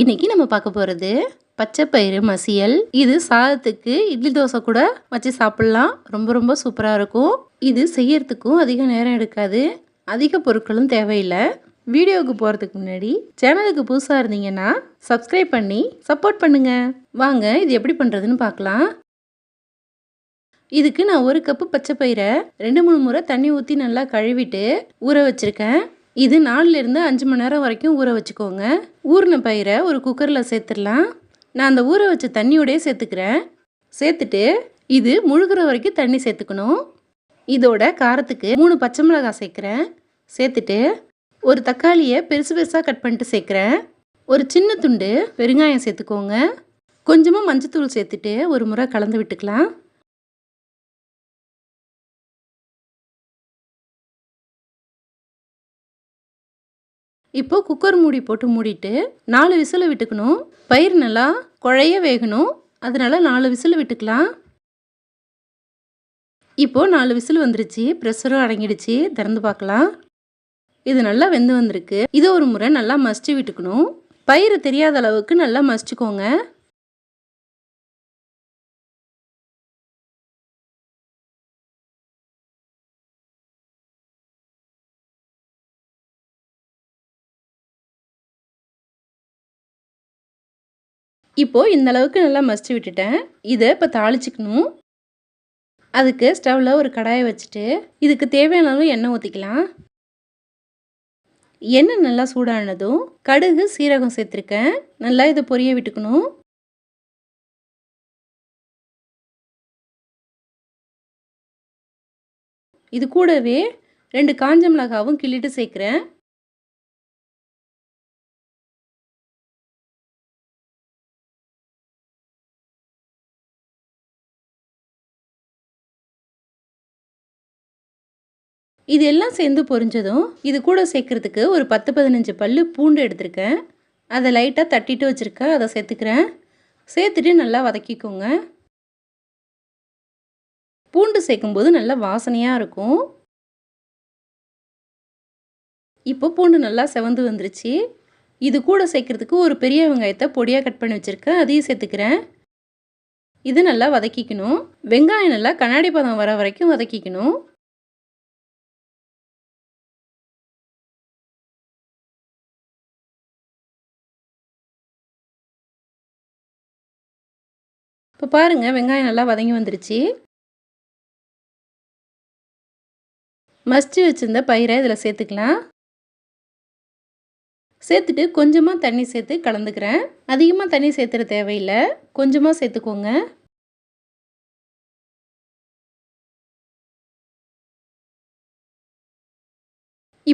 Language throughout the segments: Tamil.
இன்னைக்கு நம்ம பார்க்க போகிறது பச்சை பயிறு மசியல். இது சாதத்துக்கு இட்லி தோசை கூட வச்சு சாப்பிட்லாம். ரொம்ப ரொம்ப சூப்பராக இருக்கும். இது செய்யறதுக்கும் அதிக நேரம் எடுக்காது. அதிக பொருட்களும் தேவையில்லை. வீடியோவுக்கு போகிறதுக்கு முன்னாடி சேனலுக்கு புதுசாக இருந்தீங்கன்னா சப்ஸ்கிரைப் பண்ணி சப்போர்ட் பண்ணுங்க. வாங்க இது எப்படி பண்ணுறதுன்னு பார்க்கலாம். இதுக்கு நான் ஒரு கப்பு பச்சை பயிரை ரெண்டு மூணு முறை தண்ணி ஊற்றி நல்லா கழுவிட்டு ஊற வச்சுருக்கேன். இது நாலுலேருந்து அஞ்சு மணி நேரம் வரைக்கும் ஊற வச்சுக்கோங்க. ஊறின பயிரை ஒரு குக்கரில் சேர்த்துடலாம். நான் அந்த ஊற வச்ச தண்ணியோடய சேர்த்துக்கிறேன். சேர்த்துட்டு இது முழுகிற வரைக்கும் தண்ணி சேர்த்துக்கணும். இதோட காரத்துக்கு மூணு பச்சை மிளகாய் சேர்க்குறேன். சேர்த்துட்டு ஒரு தக்காளியை பெருசு பெருசாக கட் பண்ணிட்டு சேர்க்குறேன். ஒரு சின்ன துண்டு பெருங்காயம் சேர்த்துக்கோங்க. கொஞ்சமாக மஞ்சத்தூள் சேர்த்துட்டு ஒரு முறை கலந்து விட்டுக்கலாம். இப்போது குக்கர் மூடி போட்டு மூடிட்டு நாலு விசில் விட்டுக்கணும். பயிர் நல்லா குழைய வேகணும். அதனால் நாலு விசில் விட்டுக்கலாம். இப்போது நாலு விசில் வந்துருச்சு. ப்ரெஷரும் அடங்கிடுச்சு. திறந்து பார்க்கலாம். இது நல்லா வெந்து வந்திருக்கு. இதை ஒரு முறை நல்லா மசிச்சு விட்டுக்கணும். பயிர் தெரியாத அளவுக்கு நல்லா மசிச்சுக்கோங்க. இப்போது இந்த அளவுக்கு நல்லா மசித்து விட்டுட்டேன். இதை இப்போ தாளிச்சிக்கணும். அதுக்கு ஸ்டவ்வில் ஒரு கடாயை வச்சுட்டு இதுக்கு தேவையான அளவு எண்ணெய் ஊற்றிக்கலாம் எண்ணெய் நல்லா சூடானதும் கடுகு சீரகம் சேர்த்துருக்கேன். நல்லா இதை பொரிய விட்டுக்கணும். இது கூடவே ரெண்டு காஞ்ச மிளகாவும் கிள்ளிட்டு சேர்க்குறேன். இது எல்லாம் சேர்ந்து பொரிஞ்சதும் இது கூட சேர்க்குறதுக்கு ஒரு பத்து பதினஞ்சு பல் பூண்டு எடுத்திருக்கேன். அதை லைட்டாக தட்டிட்டு வச்சுருக்கேன். அதை சேர்த்துக்கிறேன். சேர்த்துட்டு நல்லா வதக்கிக்கோங்க. பூண்டு சேர்க்கும்போது நல்லா வாசனையாக இருக்கும். இப்போ பூண்டு நல்லா செவந்து வந்துருச்சு. இது கூட சேர்க்குறதுக்கு ஒரு பெரிய வெங்காயத்தை பொடியாக கட் பண்ணி வச்சுருக்கேன். அதையும் சேர்த்துக்கிறேன். இது நல்லா வதக்கிக்கணும். வெங்காயம் நல்லா கண்ணாடி பதம் வர வரைக்கும் வதக்கிக்கணும். இப்போ பாருங்கள் வெங்காயம் நல்லா வதங்கி வந்துருச்சு. மஸ்டி வச்சுருந்த பயிரை இதில் சேர்த்துக்கலாம். சேர்த்துட்டு கொஞ்சமாக தண்ணி சேர்த்து கலந்துக்கிறேன். அதிகமாக தண்ணி சேர்த்துற தேவையில்லை. கொஞ்சமாக சேர்த்துக்கோங்க.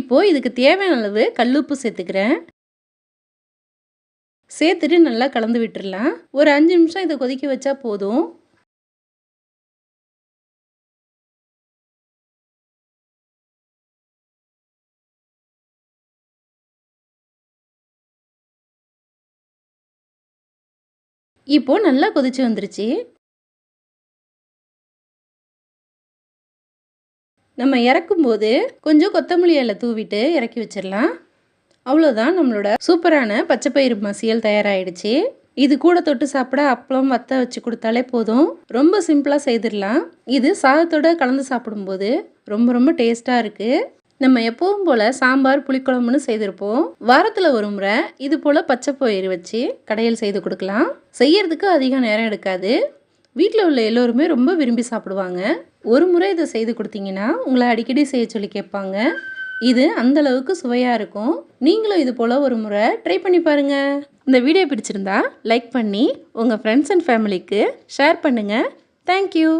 இப்போது இதுக்கு தேவையான அளவு கல்லுப்பு சேர்த்துக்கிறேன். சேர்த்துட்டு நல்லா கலந்து விட்டுடலாம் ஒரு அஞ்சு நிமிஷம் இதை கொதிக்க வச்சா போதும். இப்போ நல்லா கொதிச்சு வந்துருச்சு. நம்ம இறக்கும்போது கொஞ்சம் கொத்தமல்லி இலை தூவிட்டு இறக்கி வச்சிடலாம் அவ்வளோதான் நம்மளோட சூப்பரான பச்சைப்பயிறு மசியல் தயாராகிடுச்சு இது கூட தொட்டு சாப்பிட அப்பளம் வத்த வச்சு கொடுத்தாலே போதும். ரொம்ப சிம்பிளாக செய்திடலாம். இது சாதத்தோட கலந்து சாப்பிடும்போது ரொம்ப ரொம்ப டேஸ்ட்டாக இருக்குது நம்ம எப்பவும் போல் சாம்பார் புளிக்குழம்புன்னு செய்திருப்போம். வாரத்தில் ஒரு முறை இது போல் பச்சை பயிறு வச்சு கடையில் செய்து கொடுக்கலாம். செய்யறதுக்கு அதிக நேரம் எடுக்காது. வீட்டில் உள்ள எல்லோருமே ரொம்ப விரும்பி சாப்பிடுவாங்க. ஒரு முறை இதை செய்து கொடுத்தீங்கன்னா உங்களை அடிக்கடி செய்ய சொல்லி கேட்பாங்க. இது அந்தளவுக்கு சுவையாக இருக்கும். நீங்களும் இது போல் ஒரு முறை ட்ரை பண்ணி பாருங்கள் இந்த வீடியோ பிடிச்சிருந்தா லைக் பண்ணி உங்கள் ஃப்ரெண்ட்ஸ் அண்ட் ஃபேமிலிக்கு ஷேர் பண்ணுங்கள் தேங்க்யூ